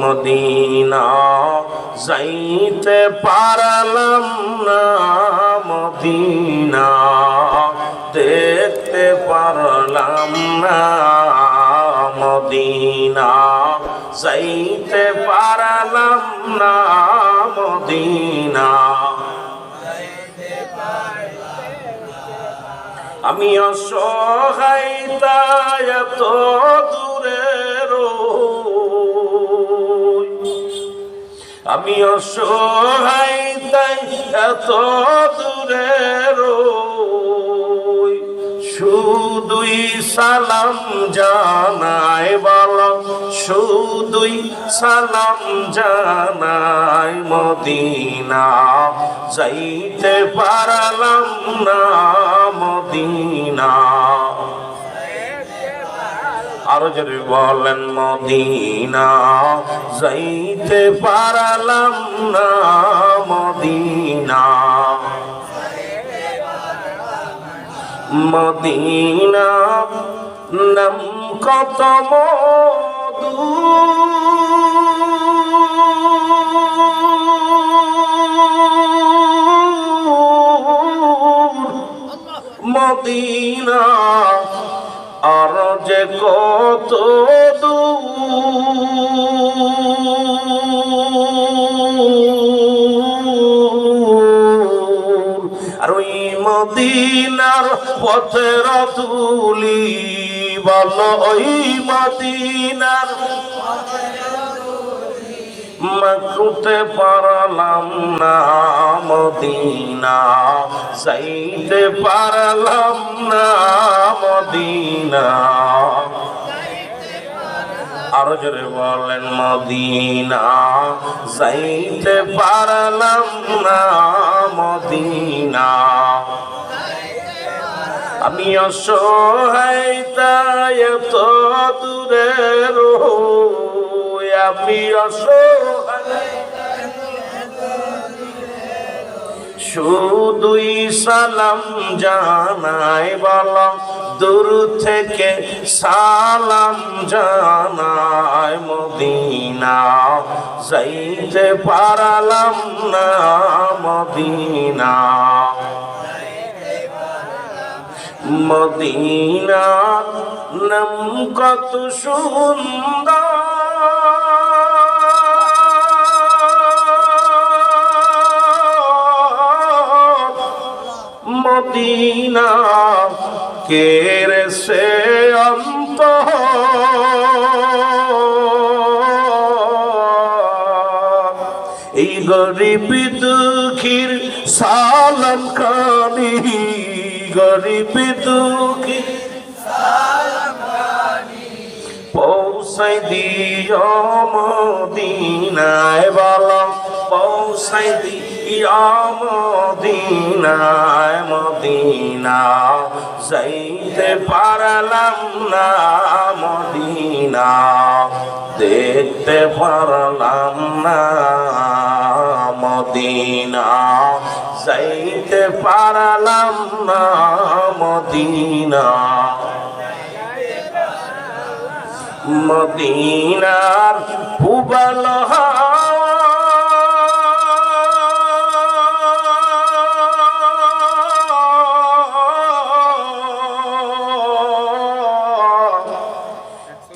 Medina, যাইতে পারলাম না মদিনা, দেখতে পারলাম না মদিনা, যাইতে পারলাম না মদিনা। আমি অসহায় তাই এত দূরে আমি অসহায় তাই এত দূরে। শুধুই সালাম জানাই বল শুধুই সালাম জানাই মদিনা যাইতে পারলাম না মদিনা আরও যদি বলেন মদিনা যাইতে পারলাম না মদিনা। মদিনা নাম কত মদিনা আর যে কত আর ওই মদিনার পথের তুলি বল ওই মদিনার মাকুতে পারলাম না। মদিনা যাইতে পারলাম না মদিনা। আরও জোরে বলেন, মদিনা যাইতে পারলাম না মদিনা। আমি অসহায়, তাই এত দূরে রই। আমি অসহায়। শুধুই সালাম জানাই বল। দূর থেকে সালাম জানাই মদিনা। যাইতে পারলাম না মদিনা। মদিনা নাম কত সুন্দর। কেরে সে অন্ত এই গরিব দুঃখীর সালাম খানি গরিব দুঃখী পৌঁছাই দিও মদিনায় বল। দিও মদিনায় মদিনা যাইতে পারলাম না মদিনা, দেখতে পারলাম না মদিনা, যাইতে পারলাম না মদিনা। মদিনার পুবল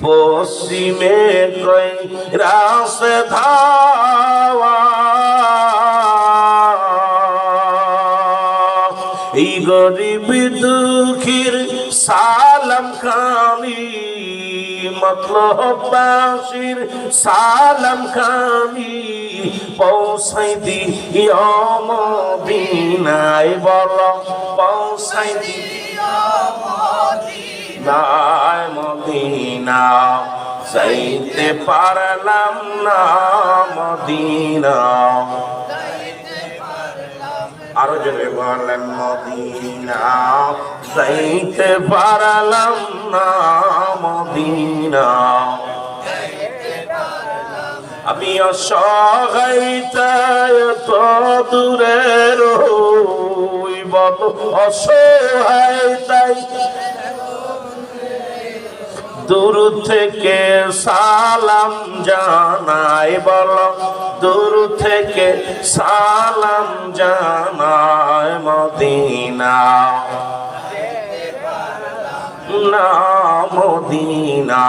পশ্চিমে রাস ধাওয়া। এই গরিব দুঃখীর সালাম খানি মতলবাসীর সালাম খানি পৌঁছাই দিও মদিনায়, বল পৌঁছাই দিনায় মদিনা চাইতে পারলাম না মদিনা আরও জোরে বলেন মদিনা যাইতে পারলাম না মদিনা আমি অসহায় তো দূরে বল অসহায় তাই দূর থেকে সালাম জানাই বলো। দূর থেকে সালাম জানাই মদিনা। না মদিনা।